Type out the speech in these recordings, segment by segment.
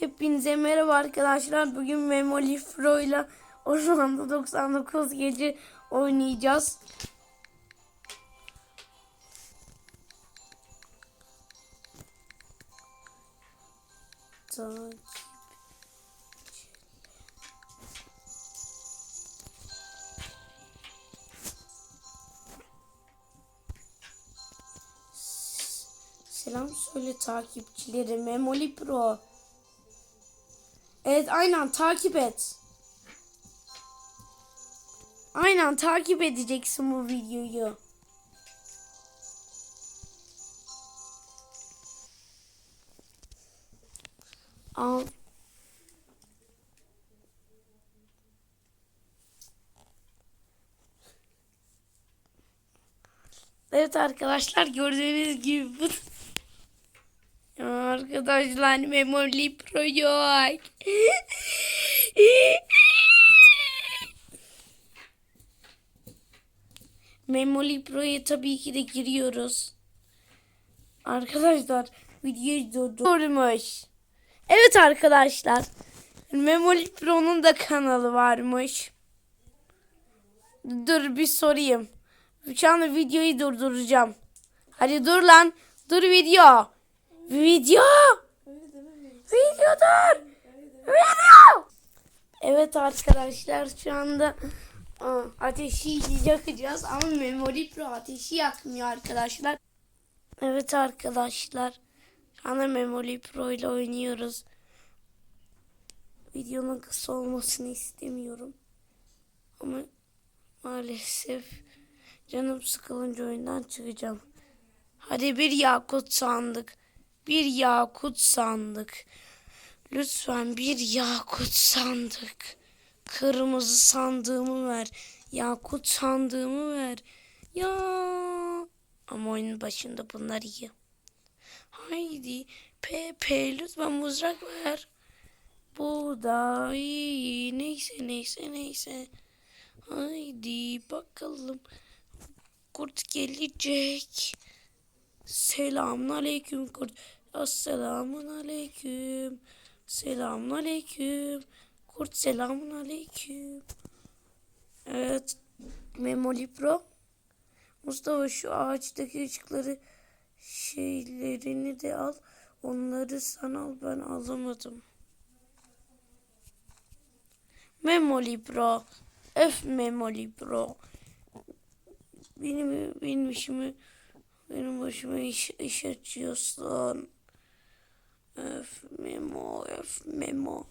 Hepinize merhaba arkadaşlar. Bugün Memoli Pro ile Orlando 99 gece oynayacağız. Selam söyle takipçileri Memoli Pro. Evet aynen takip et. Aynen takip edeceksin bu videoyu. Al. Evet arkadaşlar gördüğünüz gibi Arkadaşlar Memoli Pro yok. Memoli Pro'ya tabii ki de giriyoruz. Arkadaşlar videoyu durdurmuş. Evet arkadaşlar. Memoli Pro'nun da kanalı varmış. Dur bir sorayım. Şu anda videoyu durduracağım. Hadi dur lan. Dur video. Video. Video dur. Video. Evet arkadaşlar şu anda aa, ateşi yakacağız ama Memoli Pro ateşi yakmıyor arkadaşlar. Evet arkadaşlar. Şu anda Memoli Pro ile oynuyoruz. Videonun kısa olmasını istemiyorum. Ama maalesef canım sıkılınca oyundan çıkacağım. Hadi bir yakut sandık. Bir yakut sandık. Lütfen bir yakut sandık. Kırmızı sandığımı ver. Yakut sandığımı ver. Ya. Ama oyunun başında bunlar iyi. Haydi. Pepe lütfen mızrak ver. Bu da iyi. Neyse neyse neyse. Haydi bakalım. Kurt gelecek. Selamun aleyküm kurt. Esselamun aleyküm. Selamun aleyküm. Kurt selamun aleyküm. Evet. Memoli Pro. Mustafa şu ağaçtaki ışıkları şeylerini de al. Onları sen al ben alamadım. Memoli Pro. Öf Memoli Pro. Benim, benim işimi benim başıma iş, iş açıyorsun. Öf Memo, öf Memo.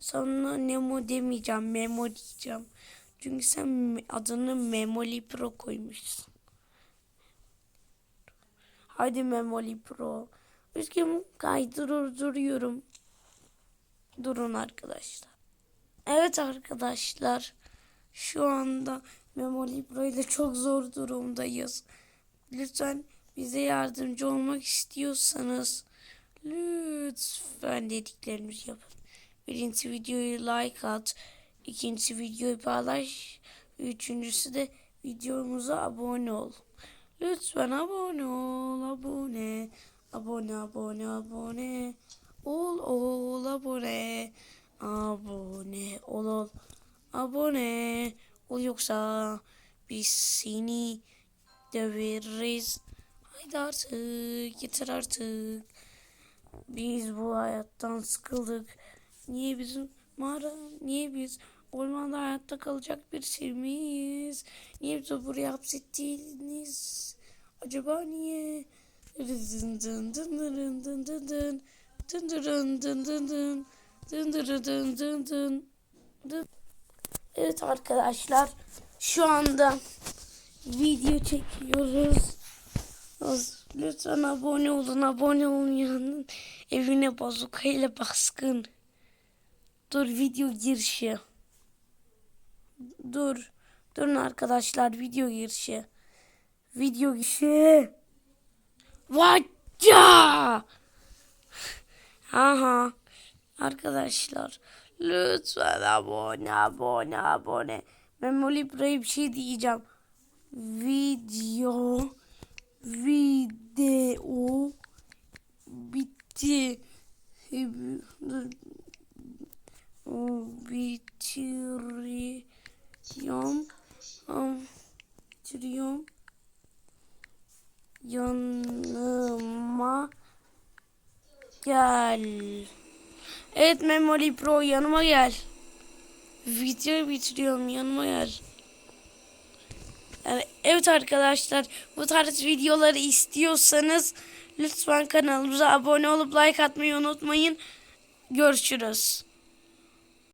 Sana Nemo demeyeceğim, Memo diyeceğim. Çünkü sen adını Memoli Pro koymuşsun. Hadi Memoli Pro. Üzgünüm kaydırır duruyorum. Durun arkadaşlar. Evet arkadaşlar. Şu anda Memoli Pro ile çok zor durumdayız. Lütfen bize yardımcı olmak istiyorsanız lütfen dediklerimizi yapın. Birinci videoyu like at. ikinci videoyu paylaş. Üçüncüsü de videomuza abone ol. Lütfen abone ol. Abone. Abone abone abone. Ol ol abone. Abone ol ol. Abone ol yoksa biz seni döveriz. Haydi artık yeter artık. Biz bu hayattan sıkıldık. Niye bizim mağara, niye biz ormanda hayatta kalacak bir miyiz? Niye bizi buraya hapsettiniz? Acaba niye? Evet arkadaşlar şu anda video çekiyoruz. Lütfen abone olun. Abone olmayanın evine bazukayla baskın. Dur video girişi. Dur. Durun arkadaşlar video girişi. Video girişi. Vacca. Aha. Arkadaşlar lütfen abone abone abone. Memoli buraya bir şey diyeceğim. Video video bitti. bitiriyorum. Bitiriyorum. Yanıma gel. Evet Memory Pro yanıma gel. Video bitiriyorum yanıma gel. Evet arkadaşlar bu tarz videoları istiyorsanız lütfen kanalımıza abone olup like atmayı unutmayın. Görüşürüz.